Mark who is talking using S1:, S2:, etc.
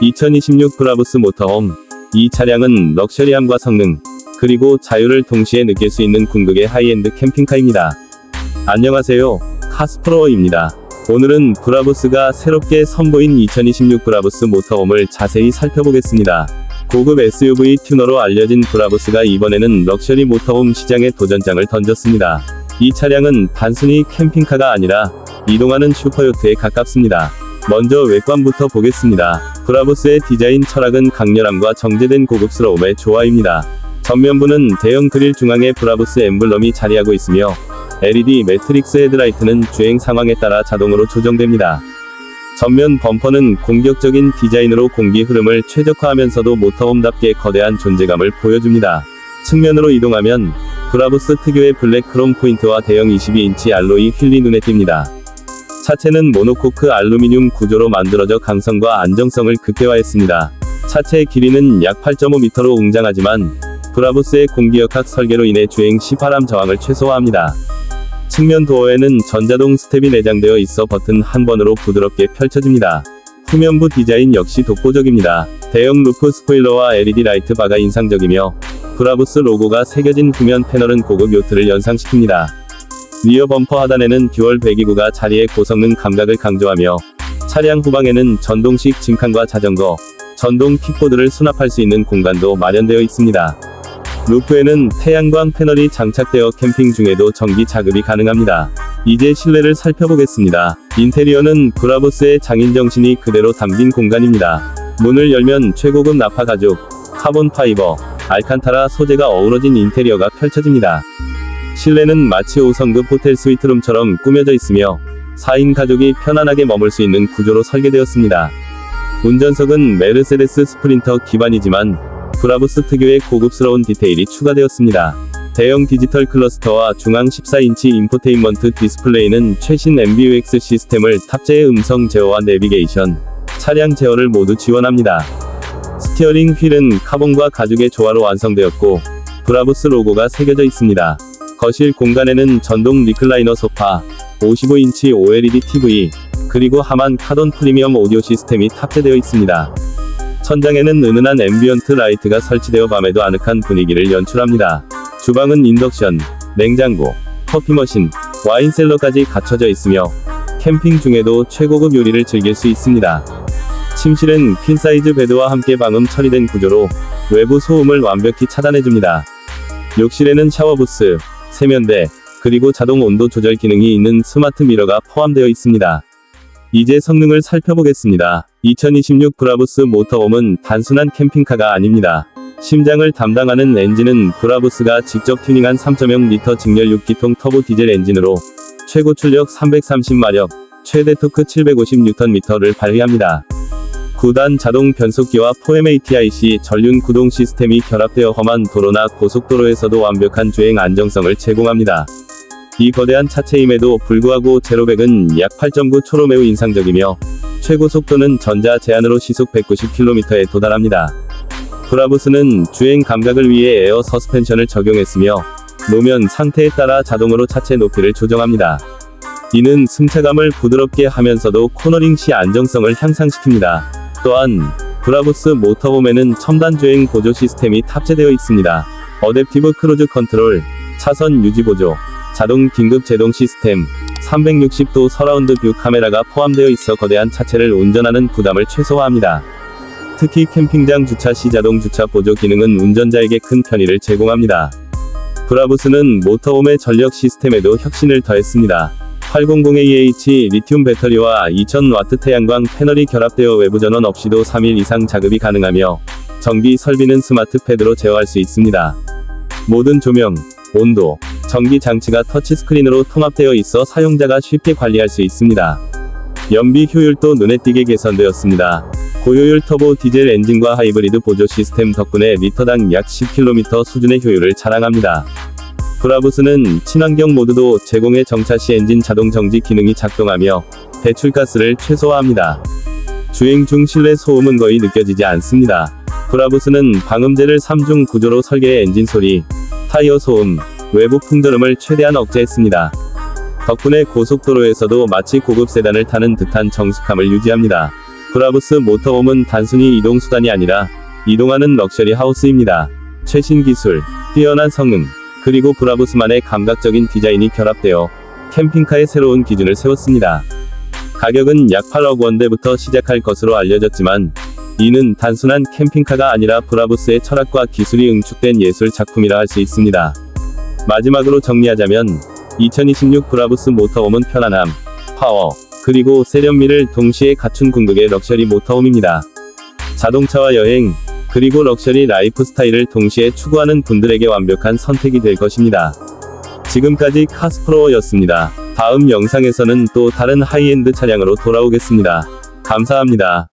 S1: 2026 브라보스 모터홈. 이 차량은 럭셔리함과 성능, 그리고 자유를 동시에 느낄 수 있는 궁극의 하이엔드 캠핑카입니다. 안녕하세요. 카스프로입니다. 오늘은 브라보스가 새롭게 선보인 2026 브라보스 모터홈을 자세히 살펴보겠습니다. 고급 SUV 튜너로 알려진 브라보스가 이번에는 럭셔리 모터홈 시장에 도전장을 던졌습니다. 이 차량은 단순히 캠핑카가 아니라 이동하는 슈퍼요트에 가깝습니다. 먼저 외관부터 보겠습니다. 브라보스의 디자인 철학은 강렬함과 정제된 고급스러움의 조화입니다. 전면부는 대형 그릴 중앙에 브라보스 엠블럼이 자리하고 있으며 LED 매트릭스 헤드라이트는 주행 상황에 따라 자동으로 조정됩니다. 전면 범퍼는 공격적인 디자인으로 공기 흐름을 최적화하면서도 모터홈답게 거대한 존재감을 보여줍니다. 측면으로 이동하면 브라보스 특유의 블랙 크롬 포인트와 대형 22인치 알로이 휠이 눈에 띕니다. 차체는 모노코크 알루미늄 구조로 만들어져 강성과 안정성을 극대화했습니다. 차체의 길이는 약 8.5m로 웅장하지만 브라보스의 공기역학 설계로 인해 주행 시 바람 저항을 최소화합니다. 측면 도어에는 전자동 스텝이 내장되어 있어 버튼 한 번으로 부드럽게 펼쳐집니다. 후면부 디자인 역시 독보적입니다. 대형 루프 스포일러와 LED 라이트 바가 인상적이며 브라보스 로고가 새겨진 후면 패널은 고급 요트를 연상시킵니다. 리어 범퍼 하단에는 듀얼 배기구가 자리의 고성능 감각을 강조하며 차량 후방에는 전동식 짐칸과 자전거, 전동 킥보드를 수납할 수 있는 공간도 마련되어 있습니다. 루프에는 태양광 패널이 장착되어 캠핑 중에도 전기 자급이 가능합니다. 이제 실내를 살펴보겠습니다. 인테리어는 브라보스의 장인 정신이 그대로 담긴 공간입니다. 문을 열면 최고급 나파 가죽, 카본 파이버, 알칸타라 소재가 어우러진 인테리어가 펼쳐집니다. 실내는 마치 5성급 호텔 스위트룸처럼 꾸며져 있으며 4인 가족이 편안하게 머물 수 있는 구조로 설계되었습니다. 운전석은 메르세데스 스프린터 기반이지만 브라보스 특유의 고급스러운 디테일이 추가되었습니다. 대형 디지털 클러스터와 중앙 14인치 인포테인먼트 디스플레이는 최신 MBUX 시스템을 탑재해 음성 제어와 내비게이션, 차량 제어를 모두 지원합니다. 스티어링 휠은 카본과 가죽의 조화로 완성되었고, 브라보스 로고가 새겨져 있습니다. 거실 공간에는 전동 리클라이너 소파, 55인치 OLED TV, 그리고 하만 카돈 프리미엄 오디오 시스템이 탑재되어 있습니다. 천장에는 은은한 앰비언트 라이트가 설치되어 밤에도 아늑한 분위기를 연출합니다. 주방은 인덕션, 냉장고, 커피 머신, 와인 셀러까지 갖춰져 있으며 캠핑 중에도 최고급 요리를 즐길 수 있습니다. 침실은 퀸 사이즈 베드와 함께 방음 처리된 구조로 외부 소음을 완벽히 차단해줍니다. 욕실에는 샤워부스, 세면대, 그리고 자동 온도 조절 기능이 있는 스마트 미러가 포함되어 있습니다. 이제 성능을 살펴보겠습니다. 2026 브라보스 모터홈은 단순한 캠핑카가 아닙니다. 심장을 담당하는 엔진은 브라보스가 직접 튜닝한 3.0 리터 직렬 6기통 터보 디젤 엔진으로 최고 출력 330마력, 최대 토크 750Nm를 발휘합니다. 9단 자동 변속기와 4MATIC 전륜 구동 시스템이 결합되어 험한 도로나 고속도로에서도 완벽한 주행 안정성을 제공합니다. 이 거대한 차체임에도 불구하고 제로백은 약 8.9초로 매우 인상적이며 최고 속도는 전자 제한으로 시속 190km에 도달합니다. 브라보스는 주행 감각을 위해 에어 서스펜션을 적용했으며 노면 상태에 따라 자동으로 차체 높이를 조정합니다. 이는 승차감을 부드럽게 하면서도 코너링 시 안정성을 향상시킵니다. 또한 브라보스 모터홈에는 첨단 주행 보조 시스템이 탑재되어 있습니다. 어댑티브 크루즈 컨트롤, 차선 유지 보조, 자동 긴급 제동 시스템, 360도 서라운드 뷰 카메라가 포함되어 있어 거대한 차체를 운전하는 부담을 최소화합니다. 특히 캠핑장 주차 시 자동 주차 보조 기능은 운전자에게 큰 편의를 제공합니다. 브라보스는 모터홈의 전력 시스템에도 혁신을 더했습니다. 800AH 리튬 배터리와 2000W 태양광 패널이 결합되어 외부 전원 없이도 3일 이상 작업이 가능하며 전기 설비는 스마트 패드로 제어할 수 있습니다. 모든 조명, 온도, 전기 장치가 터치스크린으로 통합되어 있어 사용자가 쉽게 관리할 수 있습니다. 연비 효율도 눈에 띄게 개선되었습니다. 고효율 터보 디젤 엔진과 하이브리드 보조 시스템 덕분에 리터당 약 10km 수준의 효율을 자랑합니다. 브라보스는 친환경 모드도 제공해 정차 시 엔진 자동 정지 기능이 작동하며 배출가스를 최소화합니다. 주행 중 실내 소음은 거의 느껴지지 않습니다. 브라보스는 방음제를 3중 구조로 설계해 엔진 소리, 타이어 소음, 외부 풍더름을 최대한 억제했습니다. 덕분에 고속도로에서도 마치 고급 세단을 타는 듯한 정숙함을 유지합니다. 브라부스 모터홈은 단순히 이동 수단이 아니라 이동하는 럭셔리 하우스입니다. 최신 기술, 뛰어난 성능, 그리고 브라부스만의 감각적인 디자인이 결합되어 캠핑카의 새로운 기준을 세웠습니다. 가격은 약 8억 원대부터 시작할 것으로 알려졌지만 이는 단순한 캠핑카가 아니라 브라부스의 철학과 기술이 응축된 예술 작품이라 할 수 있습니다. 마지막으로 정리하자면 2026 브라부스 모터홈은 편안함, 파워, 그리고 세련미를 동시에 갖춘 궁극의 럭셔리 모터홈입니다. 자동차와 여행, 그리고 럭셔리 라이프 스타일을 동시에 추구하는 분들에게 완벽한 선택이 될 것입니다. 지금까지 카스프로였습니다. 다음 영상에서는 또 다른 하이엔드 차량으로 돌아오겠습니다. 감사합니다.